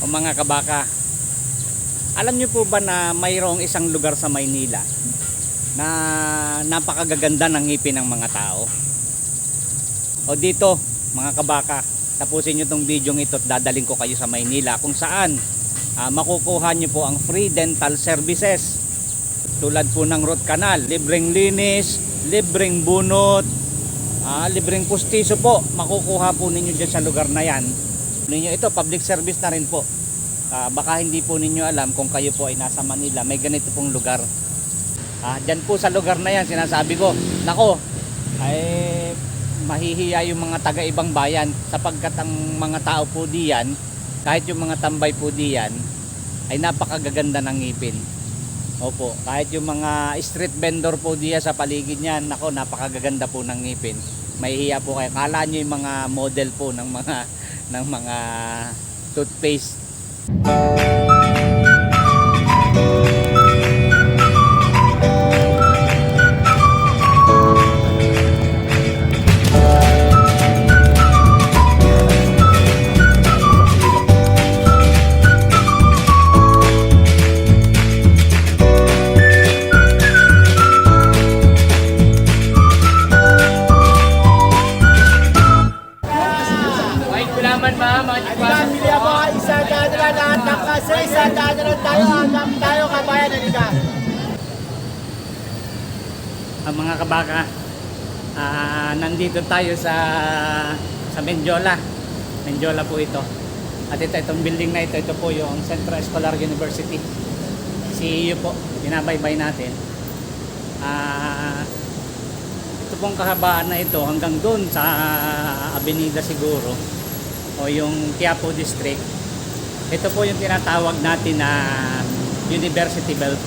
o mga kabaka. Alam niyo po ba na mayroong isang lugar sa Maynila na napakagaganda ng ngipin ng mga tao? O dito, mga kabaka, tapusin niyo tong video ito at dadaling ko kayo sa Maynila kung saan ah, makukuha niyo po ang free dental services tulad po ng root canal, libreng linis, libreng bunot, ah, libreng pustiso po, makukuha po ninyo dyan sa lugar na yan. Ninyo ito, public service na rin po. Ah, baka hindi po ninyo alam kung kayo po ay nasa Manila, may ganito pong lugar. Ah, dyan po sa lugar na yan, sinasabi ko, nako, ay mahihiya yung mga taga ibang bayan sapagkat ang mga tao po diyan, kahit yung mga tambay po diyan, ay napakagaganda ng ngipin. Opo, kahit yung mga street vendor po diya sa paligid niyan, nako napakagaganda po ng ngipin. Mahihiya po kayo. Kala nyo yung mga model po ng mga ng mga toothpaste. Ang mga kabaka ah, nandito tayo sa sa Menjola Menjola po ito. At ito itong building na ito ito po yung Central Escolar University. CEU po binabaybay natin. Ah ito pong kahabaan na ito hanggang doon sa Avenida siguro o yung Quiapo District. Ito po yung tinatawag natin na University Belt.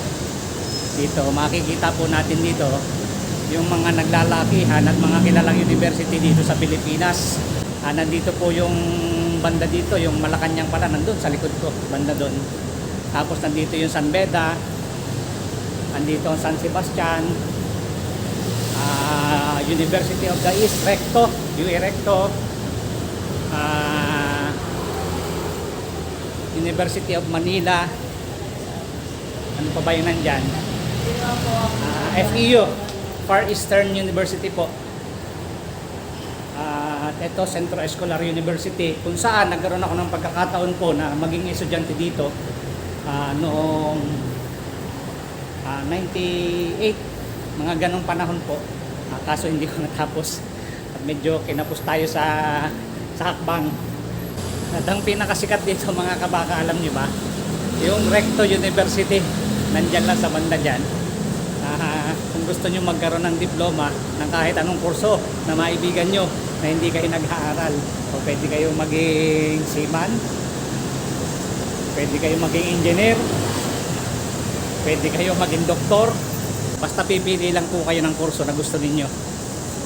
Dito makikita po natin dito yung mga naglalakihan at mga kilalang university dito sa Pilipinas ah, nandito po yung banda dito yung Malacanang pala nandun sa likod ko banda doon tapos nandito yung San Beda nandito ang San Sebastian ah, University of the East Recto UE Recto ah, University of Manila. Ano pa ba yung nandyan? Ah, FEU, Far Eastern University po. At ito, Centro Escolar University, kung saan nagkaroon ako ng pagkakataon po na maging estudyante dito ah, noong ah, 98, mga ganong panahon po. Ah, kaso hindi ko natapos. At medyo kinapos tayo sa, sa hakbang. At ang pinakasikat dito mga kabaka, alam niyo ba? Yung Recto University, nandyan lang sa banda dyan. Gusto nyo magkaroon ng diploma ng kahit anong kurso na maibigan nyo na hindi kayo nag-aaral. O pwede kayo maging seaman. Pwede kayo maging engineer. Pwede kayo maging doktor. Basta pipili lang po kayo ng kurso na gusto ninyo.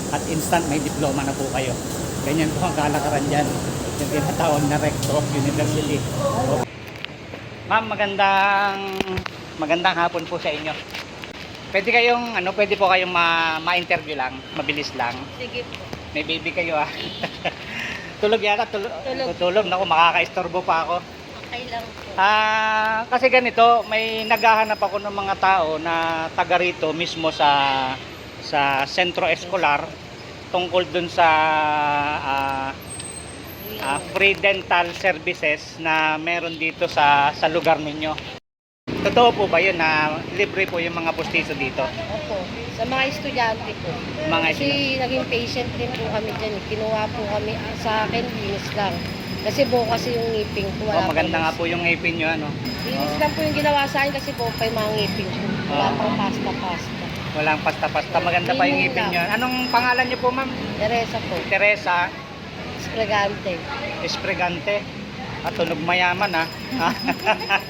At instant may diploma na po kayo. Ganyan po ang kalakaran dyan. Yung tinatawag na Recto University. Ma'am, magandang magandang hapon po sa inyo. Pwede kayong ano, pwede po kayong ma- ma-interview lang, mabilis lang. Sige po. May baby kayo ah. tulog yata, tulog. Tulog. Tulog, naku, makaka-istorbo pa ako. Okay lang po. Ah, kasi ganito, may naghahanap ako ng mga tao na taga rito mismo sa sa sentro escolar tungkol dun sa ah, ah, free dental services na meron dito sa sa lugar ninyo. Totoo po ba yun na libre po yung mga pustiso dito? Opo. Sa mga estudyante po. Mga Kasi naging patient din po kami dyan. eh. Kinuha po kami ah, sa akin, linis lang. Kasi buo kasi yung ngipin ko. Oh, maganda nga po yung ngipin nyo ano. Linis lang po yung ginawa sa akin kasi buo pa yung mga ngipin ko. Wala Oo. pang pasta-pasta. Walang pasta-pasta. Maganda pa yung ngipin nyo. Anong pangalan nyo po ma'am? Teresa po. Teresa Esplagante. Espregante. At tunog mayaman ah.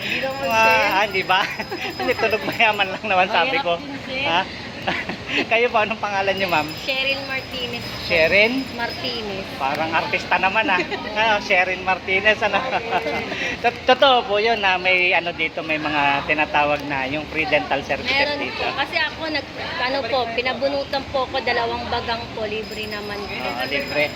Hindi naman Ah, hindi ba? Hindi tunog mayaman lang naman sabi ko. Ha? Kayo po anong pangalan nyo ma'am? Cheryl Martinez. Sherin? Martinez. Parang artista naman ah. ah Sherin Martinez ano. Tot- Totoo po 'yun na may ano dito may mga tinatawag na yung free dental services Meron dito. po. Kasi ako, nag, ano po, pinabunutan po ako dalawang bagang po, libre naman. Ah, libre.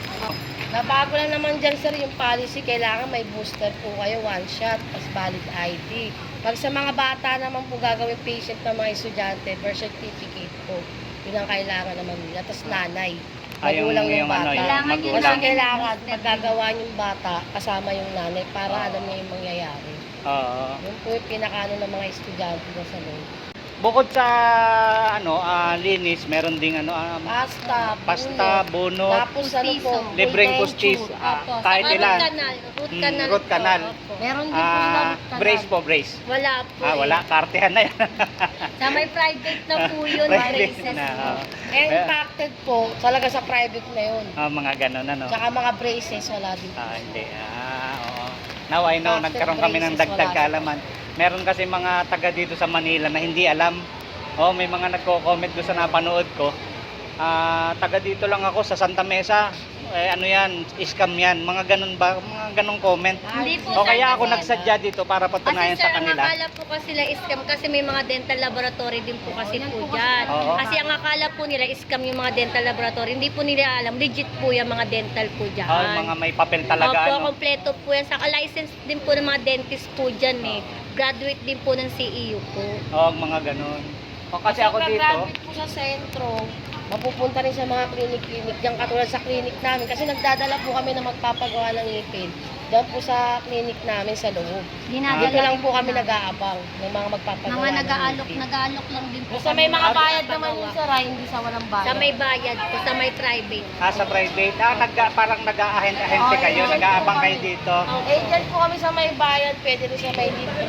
Nabago lang naman dyan sir yung policy, kailangan may booster po kayo, one shot, as valid ID. Pag sa mga bata naman po gagawin patient ng mga estudyante, birth certificate po. Yun ang kailangan naman nila. Tapos nanay, Ah, yung- magulang yung, yung ano, bata. yung Kailangan Kasi magulang. kailangan, pag gagawa yung bata, kasama yung nanay para Ah. alam niya yung mangyayari. Oo. Yun po yung pinakaano ng mga estudyante na sa loob. Bukod sa ano, ah, linis, meron ding ano, ah, Pasta, pasta, bunot, tapos ano po, libreng pustis, denture. ah, Opo. kahit Saka ilan. Root canal. Root Mm, canal. root. Meron din po Ah, root canal. brace po, brace. Wala po. Ah, eh. wala, kartehan na yan. Sa may private na po yun. Private braces na, oo. Eh, impacted po, talaga sa private na yun. Ah, mga ganun, ano. Tsaka mga braces, wala din. Ah, hindi. Ah, oo. Now I know, nagkaroon kami ng dagdag kaalaman. Meron kasi mga taga dito sa Manila na hindi alam. Oh, may mga nagko-comment doon sa napanood ko. Ah, taga dito lang ako sa Santa Mesa. Eh, ano yan, scam yan. Mga ganun ba? Mga ganung comment. Hindi po O kaya ako nagsadya dito para patunayan Kasi sa sir, ang kanila. akala po kasi nila scam kasi may mga dental laboratory din po kasi po dyan. Oo. Kasi ang akala po nila scam yung mga dental laboratory. Hindi po nila alam, legit po yung mga dental po dyan. Oh, mga may papel talaga. Opo, ano. kompleto po yan. Saka license din po ng mga dentist po dyan eh. Graduate din po ng CEU po. Oh, mga ganun. O, kasi ako dito, Pag-graduate po sa sentro, mapupunta rin sa mga clinic-clinic dyan katulad sa clinic namin. Kasi nagdadala po kami na magpapagawa ng ngipin. Diyan po sa clinic namin sa loob. Dinadala Dito lang po kami nag-aabang ng mga magpapagawa Mga ng nag-aalok, ngipin. nag-aalok lang din po. Basta may mga bayad naman yung sara, hindi sa walang bayad. Sa may bayad po, sa may private. ah, sa private, ah, nag, parang nag-aahente-ahente Oh, kayo, yun. nag-aabang kayo dito. Eh, dyan po kami sa may bayad, pwede rin sa may libre.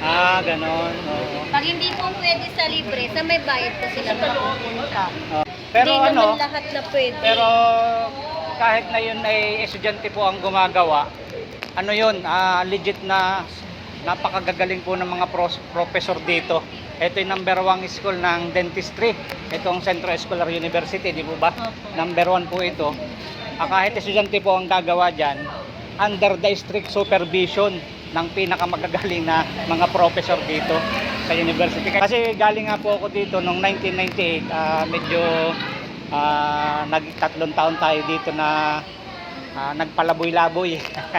Ah, ganun. oo. Pag hindi po pwede sa libre, sa may bayad po sila mapupunta. Oh. Pero hindi ano, naman lahat na pwede. pero kahit na yun ay estudyante po ang gumagawa, ano yun, ah, legit na napakagagaling po ng mga pros- professor dito. Ito yung number one school ng dentistry. Ito ang Central Escolar University, di po ba? Opo. Number one po ito. Ah, kahit estudyante po ang gagawa dyan, under the strict supervision ng pinakamagagaling na mga professor dito sa university. Kasi galing nga po ako dito noong 1998, ah, medyo ah, nagtatlong taon tayo dito na ah, nagpalaboy-laboy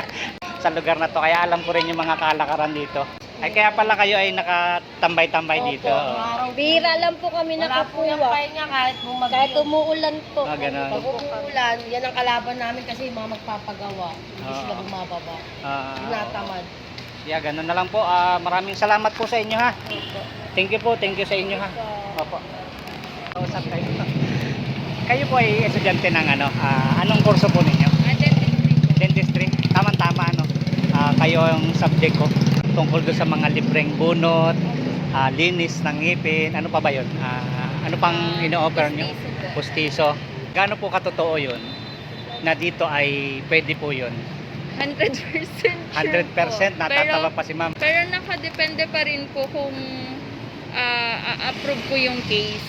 sa lugar na to. Kaya alam ko rin yung mga kalakaran dito. Ay kaya pala kayo ay nakatambay-tambay dito. Opo, araw Bira lang po kami Wala po yung nakakuha. pahinga kahit bumagyo. Kahit umuulan po. Ah, ganun. Pag umuulan, yan ang kalaban namin kasi yung mga magpapagawa. Hindi Oo. sila bumababa. Ah, Tinatamad. Yeah, ganun na lang po. Ah, maraming salamat po sa inyo ha. Thank you po, thank you sa inyo ha. Opo. Kausap kayo. Kayo po ay estudyante ng ano, ah, anong kurso po ninyo? Dentistry. Tama-tama ano. Ah, kayo ang subject ko tungkol doon sa mga libreng bunot, ah, linis ng ngipin, ano pa ba 'yon? Ah, ano pang ino-offer nyo? Pustiso. Gaano po katotoo 'yun? Na dito ay pwede po 'yun. 100% sure 100% po. natatawa Pero, pa si ma'am. pero nakadepende pa rin po kung ah, a-approve po yung case.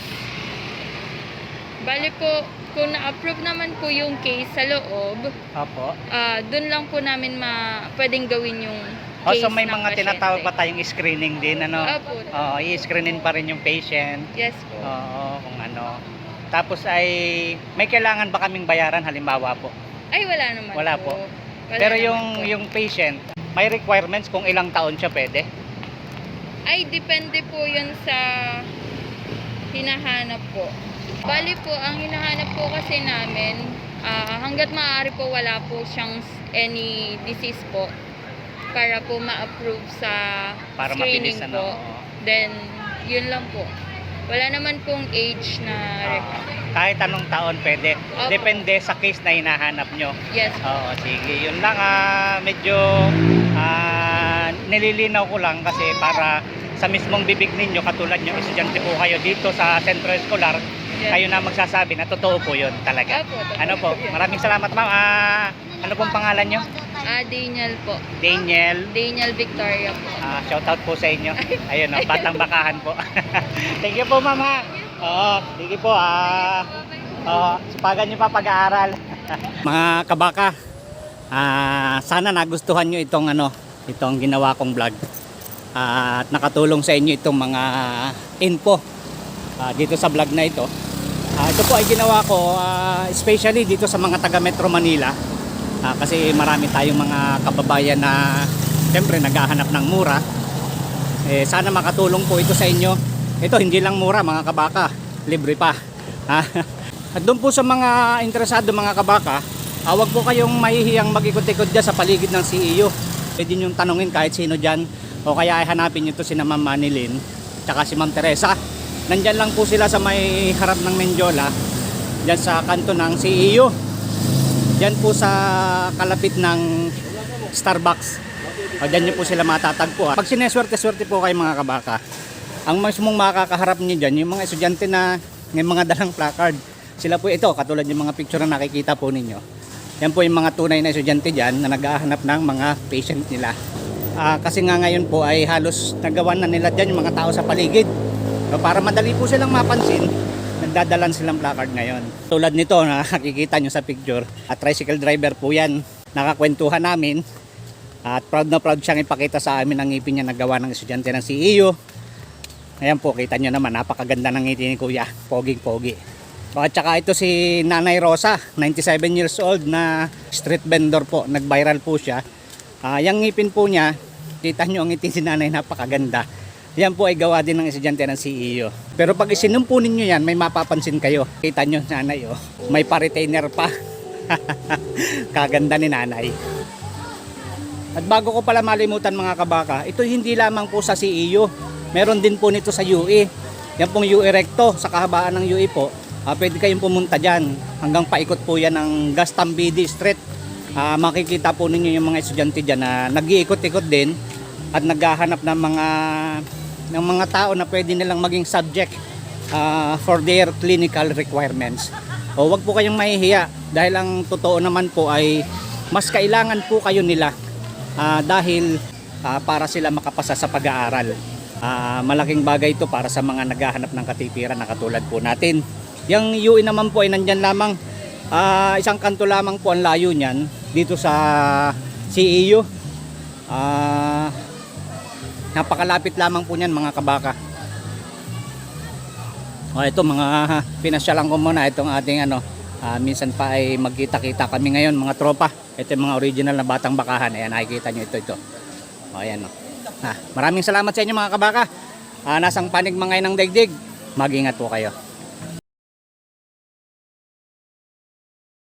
Bali po, kung na-approve naman po yung case sa loob, Opo. ah dun lang po namin ma pwedeng gawin yung case so may mga pasyente. tinatawag pa tayong screening din ano. Opo. Oo, i-screenin pa rin yung patient. Yes po. Oo, kung ano. Tapos ay may kailangan ba kaming bayaran halimbawa po? Ay, wala naman Wala po. Wala Pero naman yung po. yung patient, may requirements kung ilang taon siya pwede. Ay, depende po yun sa hinahanap po. Bali po, ang hinahanap po kasi namin, ah, hanggat maaari po wala po siyang s- any disease po para po ma-approve sa Para screening mabilis po. ano. oo. Then, yun lang po. Wala naman pong age na Ah, record. kahit anong taon pwede. Opo. Depende sa case na hinahanap nyo. Yes. Oo, sige. Yun lang, ah, medyo ah, nililinaw ko lang kasi para sa mismong bibig ninyo, katulad nyo, estudyante po kayo dito sa Centro Escolar, Yes. kayo na magsasabi na totoo po yun talaga. Opo, totoo Ano po, po yun. maraming salamat ma'am. Ah, ano pong pangalan nyo? Ah, Daniel po. Daniel. Daniel Victoria po. Ah, shout out po sa inyo. Ayun, oh, batang bakahan po. Thank you po, ma'am. ha. Oo, sige po. Ah, oh, sipagan niyo pa pag-aaral. Mga kabaka, ah, sana nagustuhan niyo itong ano, itong ginawa kong vlog. Ah, at nakatulong sa inyo itong mga info ah, dito sa vlog na ito. Ah, ito po ay ginawa ko ah, especially dito sa mga taga Metro Manila Ah, kasi marami tayong mga kababayan na siyempre naghahanap ng mura. Eh, sana makatulong po ito sa inyo. Ito hindi lang mura mga kabaka, libre pa. Ha? At doon po sa mga interesado mga kabaka, ah, wag po kayong mahihiyang mag-ikot-ikot dyan sa paligid ng CEO. Pwede nyo tanungin kahit sino dyan o kaya ay hanapin nyo to si Ma'am Manilin tsaka si Ma'am Teresa. Nandyan lang po sila sa may harap ng Menjola, dyan sa kanto ng CEO. Dyan po sa kalapit ng Starbucks. O dyan nyo po sila matatagpuan. Pag sineswerte-swerte po kayo mga kabaka, ang mismong makakaharap nyo dyan, yung mga estudyante na may mga dalang placard. Sila po ito, katulad yung mga picture na nakikita po ninyo. Yan po yung mga tunay na estudyante dyan na naghahanap ng mga patient nila. Ah, kasi nga ngayon po ay halos nagawa na nila dyan yung mga tao sa paligid. So, para madali po silang mapansin, nagdadalan silang placard ngayon. Tulad nito na nakikita nyo sa picture, at tricycle driver po yan. Nakakwentuhan namin at proud na proud siyang ipakita sa amin ang ngipin niya na gawa ng estudyante ng CEO. Ayan po, kita nyo naman, napakaganda ng ngiti ni Kuya. Poging-pogi. At saka ito si Nanay Rosa, 97 years old na street vendor po. Nag-viral po siya. Ah, yung ngipin po niya, kita nyo ang ngiti si Nanay, napakaganda. Yan po ay gawa din ng estudyante ng CEO. Pero pag isinumpunin nyo yan, may mapapansin kayo. Kita nyo, Nanay, oh, may pa-retainer pa. Kaganda ni Nanay. At bago ko pala malimutan mga kabaka, ito hindi lamang po sa CEO. Meron din po nito sa UE. Yan pong UE Recto, sa kahabaan ng UE po. ah, pwede kayong pumunta dyan. Hanggang paikot po yan ng Gastambidi Street. Ah, makikita po ninyo yung mga estudyante dyan na nag-iikot-ikot din at naghahanap ng mga ng mga tao na pwede nilang maging subject ah, for their clinical requirements. O wag po kayong mahihiya dahil ang totoo naman po ay mas kailangan po kayo nila Ah, dahil ah, para sila makapasa sa pag-aaral. Ah, malaking bagay ito para sa mga naghahanap ng katipiran na katulad po natin. Yung UE naman po ay nandyan lamang ah, isang kanto lamang po ang layo niyan dito sa CEU. Ah, napakalapit lamang po niyan mga kabaka. O ito mga pinasyalan ko muna itong ating ano Ah, minsan pa ay magkita-kita kami ngayon mga tropa. Ito yung mga original na batang bakahan. Ayan, nakikita nyo ito ito. O, ayan o. Ah, maraming salamat sa inyo mga kabaka. Ah, nasang panig mga ng daigdig. Mag-ingat po kayo.